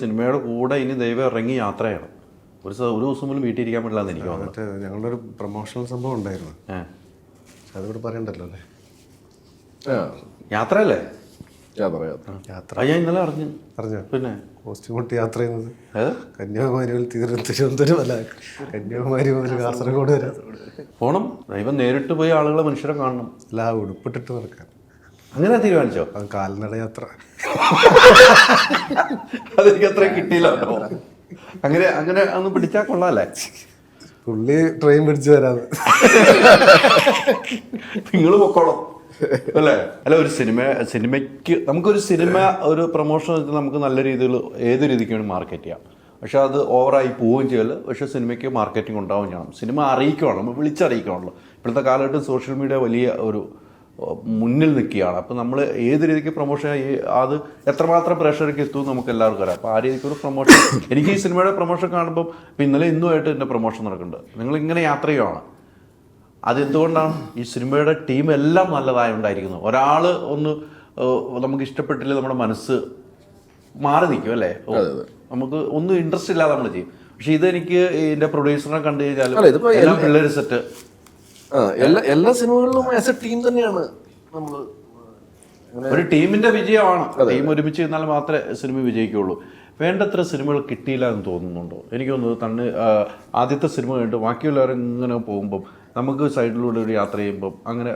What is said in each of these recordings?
സിനിമയുടെ കൂടെ ഇനി ദൈവം ഇറങ്ങി യാത്രയാണ്. ഒരു ഒരു ദിവസം പോലും വീട്ടിൽ ഇരിക്കാൻ പറ്റില്ല എന്ന് എനിക്ക് തോന്നുന്നു. ഞങ്ങളുടെ ഒരു പ്രൊമോഷണൽ സംഭവം ഉണ്ടായിരുന്നു. അതിവിടെ പറയണ്ടല്ലോ അല്ലേ? യാത്രയല്ലേ? യാത്ര യാത്ര യാത്ര. അത് ഞാൻ ഇന്നലെ അറിഞ്ഞു. അറിഞ്ഞു? പിന്നെ? കോസ്റ്റ്യൂം ഇട്ട് യാത്ര ചെയ്യുന്നത്. കന്യാകുമാരി മുതൽ തിരു തിരുവനന്തപുരം അല്ല കന്യാകുമാരി മുതൽ കാസർഗോഡ് വരെ. പോണം. ദൈവം നേരിട്ട് പോയി ആളുകളെ മനുഷ്യരെ കാണണം. അല്ല ഉടുപ്പിട്ടിട്ട് നടക്കാൻ. അങ്ങനെ തീരുമാനിച്ചോ? കാൽനട യാത്ര. അതെനിക്ക് അത്ര കിട്ടിയില്ല. അങ്ങനെ അങ്ങനെ ഒന്ന് പിടിച്ചാൽ കൊള്ളാല്ലേ? പുള്ളി ട്രെയിൻ പിടിച്ചു വരാതെ നിങ്ങൾ പൊക്കോളോ. അല്ലേ? അല്ല ഒരു സിനിമ സിനിമയ്ക്ക് നമുക്കൊരു സിനിമ ഒരു പ്രൊമോഷൻ വെച്ചാൽ നമുക്ക് നല്ല രീതിയിൽ ഏത് രീതിക്ക് വേണ്ടി മാർക്കറ്റ് ചെയ്യാം. പക്ഷെ അത് ഓവറായി പോവുകയും ചെയ്യൽ. പക്ഷെ സിനിമയ്ക്ക് മാർക്കറ്റിംഗ് ഉണ്ടാവുകയും ചെയ്യണം. സിനിമ അറിയിക്കുകയാണല്ലോ നമ്മൾ വിളിച്ചറിയിക്കുകയാണല്ലോ ഇപ്പോഴത്തെ കാലഘട്ടം സോഷ്യൽ മീഡിയ വലിയ ഒരു മുന്നിൽ നിൽക്കുകയാണ്. അപ്പോൾ നമ്മൾ ഏത് രീതിക്ക് പ്രൊമോഷൻ അത് എത്രമാത്രം പ്രേക്ഷകർക്ക് എത്തും നമുക്ക് എല്ലാവർക്കും അറിയാം. അപ്പോൾ ആ രീതിക്ക് ഒരു പ്രൊമോഷൻ എനിക്ക് ഈ സിനിമയുടെ പ്രൊമോഷൻ കാണുമ്പോൾ ഇപ്പോൾ ഇന്നലെ ഇന്നുമായിട്ട് എന്റെ പ്രൊമോഷൻ നടക്കുന്നുണ്ട്. നിങ്ങൾ ഇങ്ങനെ യാത്ര ചെയ്യുവാണ്. അതെന്തുകൊണ്ടാണ്? ഈ സിനിമയുടെ ടീം എല്ലാം നല്ലതായി ഉണ്ടായിരിക്കുന്നു ഒരാൾ ഒന്ന് നമുക്ക് ഇഷ്ടപ്പെട്ടില്ല നമ്മുടെ മനസ്സ് മാറി നിൽക്കും അല്ലേ? നമുക്ക് ഒന്നും ഇൻട്രസ്റ്റ് ഇല്ലാതെ നമ്മൾ ചെയ്യും. പക്ഷെ ഇതെനിക്ക് എന്റെ പ്രൊഡ്യൂസറിനെ കണ്ടു കഴിഞ്ഞാൽ എല്ലാം പിള്ളേർ സെറ്റ് എല്ലാ എല്ലാ സിനിമകളിലും ആസ് എ ടീം തന്നെയാണ് നമ്മൾ ഒരു ടീമിന്റെ വിജയമാണ്. ടീം ഒരുമിച്ച് നിന്നാൽ മാത്രമേ സിനിമ വിജയിക്കുള്ളൂ വേണ്ടത്ര സിനിമകൾ കിട്ടിയില്ല എന്ന് തോന്നുന്നുണ്ടോ? എനിക്ക് തോന്നുന്നത് തന്നെ ആദ്യത്തെ സിനിമ കണ്ട് ബാക്കിയുള്ളവരും ഇങ്ങനെ പോകുമ്പം നമുക്ക് സൈഡിലൂടെ ഒരു യാത്ര ചെയ്യുമ്പം അങ്ങനെ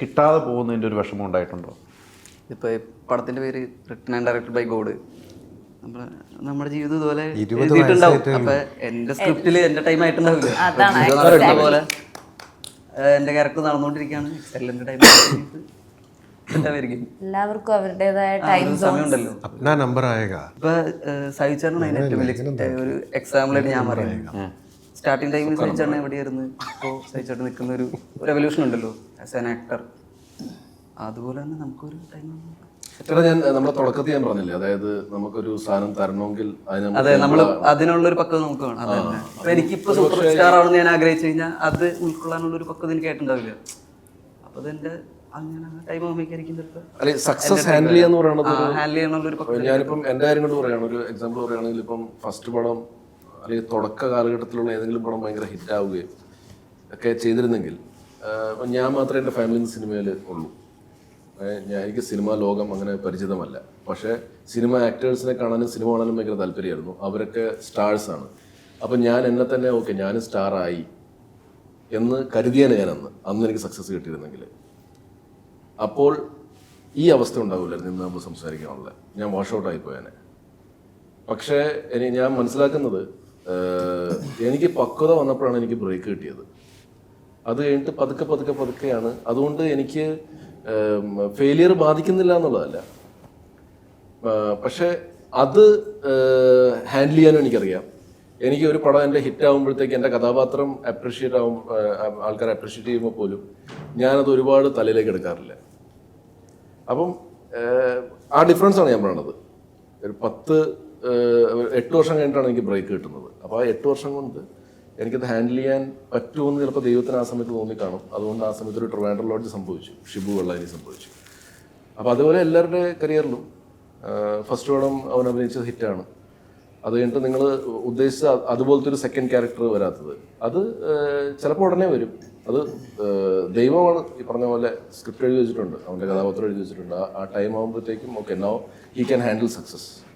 കിട്ടാതെ പോകുന്നതിന്റെ ഒരു വിഷമം ഉണ്ടായിട്ടുണ്ടോ? ഇപ്പൊ പടത്തിന്റെ പടത്തിന്റെ പേര് written and directed by God നമ്മുടെ ജീവിതം ഇതുപോലെ എഴുതിയിട്ടുണ്ടാവും. അപ്പൊ എന്റെ സ്ക്രിപ്റ്റിൽ എന്റെ ടൈം ആയിട്ടുണ്ടാവില്ല? അതാണ്. എന്റെ ക്യാരക്ടർ നടന്നുകൊണ്ടിരിക്കുകയാണ്. എക്സലന്റ് ടൈം എല്ലാവർക്കും അവരുടേതായ ടൈം സമയമുണ്ടല്ലോ. അപ്നാ നമ്പർ ആയേഗ ഇപ്പൊ സഹിച്ചാണ് അതിന് ഏറ്റവും വലിയ ഒരു എക്സാമ്പിളായിട്ട് ഞാൻ പറയുന്നത്. സ്റ്റാർട്ടിങ് ടൈമിൽ സഹിച്ചാണ് എവിടെയായിരുന്നു? ഇപ്പോൾ സഹിച്ചായിട്ട് നിൽക്കുന്ന ഒരു റെവല്യൂഷൻ ഉണ്ടല്ലോ. ആസ് ആൻ ആക്ടർ അതുപോലെ തന്നെ നമുക്കൊരു ടൈം ചേട്ടാ ഞാൻ നമ്മുടെ തുടക്കത്തിൽ ഞാൻ പറഞ്ഞില്ലേ? അതായത് നമുക്കൊരു സാധനം തരണമെങ്കിൽ അതെ നമ്മൾ അതിനുള്ള ഒരു പക്വത നമുക്ക് വേണം. അത് തന്നെ അപ്പൊ എനിക്കിപ്പോ സൂപ്പർ സ്റ്റാർ ആണെന്ന് ഞാൻ ആഗ്രഹിച്ചു കഴിഞ്ഞാൽ അത് ഉൾക്കൊള്ളാനുള്ള ഒരു പക്വത എനിക്ക് ആയിട്ടുണ്ടാവില്ല. അപ്പൊ അതെന്റെ സക്സസ് ഹാൻഡിൽ ചെയ്യാന്ന് പറയുന്നത് ഞാനിപ്പം എന്റെ കാര്യം കൊണ്ട് പറയുകയാണ്. ഒരു എക്സാമ്പിൾ പറയുകയാണെങ്കിൽ ഇപ്പം ഫസ്റ്റ് പടം അല്ലെങ്കിൽ തുടക്ക കാലഘട്ടത്തിലുള്ള ഏതെങ്കിലും പടം ഭയങ്കര ഹിറ്റ് ആവുകയും ഒക്കെ ചെയ്തിരുന്നെങ്കിൽ ഞാൻ മാത്രമേ എന്റെ ഫാമിലി സിനിമയിൽ ഉള്ളൂ. എനിക്ക് സിനിമാ ലോകം അങ്ങനെ പരിചിതമല്ല. പക്ഷേ സിനിമ ആക്ടേഴ്സിനെ കാണാനും സിനിമ കാണാനും ഭയങ്കര താല്പര്യമായിരുന്നു. അവരൊക്കെ സ്റ്റാർസ് ആണ്. അപ്പം ഞാൻ എന്നെ തന്നെ ഓക്കെ ഞാൻ സ്റ്റാറായി എന്ന് കരുതിയാണ് ഞാൻ അന്ന് അന്ന് എനിക്ക് സക്സസ് കിട്ടിയിരുന്നെങ്കിൽ. അപ്പോൾ ഈ അവസ്ഥ ഉണ്ടാവില്ലായിരുന്നു ഇന്ന് നമ്മൾ സംസാരിക്കാനുള്ള. ഞാൻ വാഷ് ഔട്ട് ആയി പോയേനെ പക്ഷേ ഇനി ഞാൻ മനസ്സിലാക്കുന്നത് എനിക്ക് പക്വത വന്നപ്പോഴാണ് എനിക്ക് ബ്രേക്ക് കിട്ടിയത്. അത് കഴിഞ്ഞിട്ട് പതുക്കെ പതുക്കെ പതുക്കെയാണ്. അതുകൊണ്ട് എനിക്ക് ഫെയിലിയർ ബാധിക്കുന്നില്ല എന്നുള്ളതല്ല. പക്ഷേ അത് ഹാൻഡിൽ ചെയ്യാനും എനിക്കറിയാം. എനിക്ക് ഒരു പടം എന്റെ ഹിറ്റ് ആകുമ്പോഴത്തേക്ക് എന്റെ കഥാപാത്രം അപ്രിഷ്യേറ്റ് ആവും ആൾക്കാർ അപ്രിഷ്യേറ്റ് ചെയ്യുമ്പോൾ പോലും ഞാനത് ഒരുപാട് തലയിലേക്ക് എടുക്കാറില്ല. അപ്പം ആ ഡിഫറൻസ് ആണ് ഞാൻ പറയണത്. ഒരു പത്ത് എട്ട് വർഷം കഴിഞ്ഞിട്ടാണ് എനിക്ക് ബ്രേക്ക് കിട്ടുന്നത്. അപ്പോൾ ആ എട്ട് വർഷം കൊണ്ട് എനിക്കത് ഹാൻഡിൽ ചെയ്യാൻ പറ്റുമെന്ന് ചിലപ്പോൾ ദൈവത്തിന് ആ സമയത്ത് തോന്നിക്കാണും. അതുകൊണ്ട് ആ സമയത്ത് ഒരു ട്രിവാൻഡർ ലോഡ്ജ് സംഭവിച്ചു. ഷിബു വെള്ളാരി സംഭവിച്ചു. അപ്പോൾ അതുപോലെ എല്ലാവരുടെ കരിയറിലും ഫസ്റ്റ് പടം അവൻ അഭിനയിച്ചത് ഹിറ്റാണ് അത് കഴിഞ്ഞിട്ട് നിങ്ങൾ ഉദ്ദേശിച്ച അതുപോലത്തെ ഒരു സെക്കൻഡ് ക്യാരക്ടർ വരാത്തത്. അത് ചിലപ്പോൾ ഉടനെ വരും. അത് ദൈവമാണ് ഈ പറഞ്ഞ പോലെ സ്ക്രിപ്റ്റ് എഴുതി വെച്ചിട്ടുണ്ട്. അവന്റെ കഥാപാത്രം എഴുതി വെച്ചിട്ടുണ്ട്. ആ- ടൈം ആകുമ്പോഴത്തേക്കും okay no he can handle success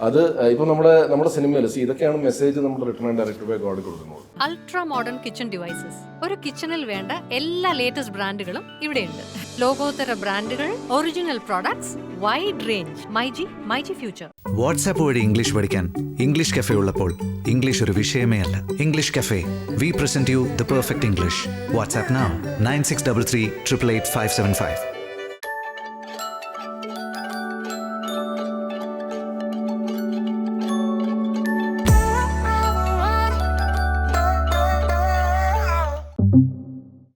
അത് ഇപ്പൊ നമ്മുടെ നമ്മുടെ സിനിമയിൽ സി ഇതൊക്കെയാണ് മെസ്സേജ് നമ്മൾ return and director by God കൊടുക്കുന്നത്. അൾട്രാ മോഡേൺ കിച്ചൺ ഡിവൈസസ് ഒരു കിച്ചണിൽ വേണ്ട എല്ലാ ലേറ്റസ്റ്റ് ബ്രാൻഡുകളും ഇവിടെയുണ്ട്. ലോകോത്തര ബ്രാൻഡുകൾ original products wide range myG myG future WhatsApp വഴി ഇംഗ്ലീഷ് പഠിക്കാൻ ഇംഗ്ലീഷ് കഫേ ഉള്ളപ്പോൾ ഇംഗ്ലീഷ് ഒരു വിഷയമേ അല്ല. English cafe we present you the perfect English WhatsApp nine six double three triple eight five seven five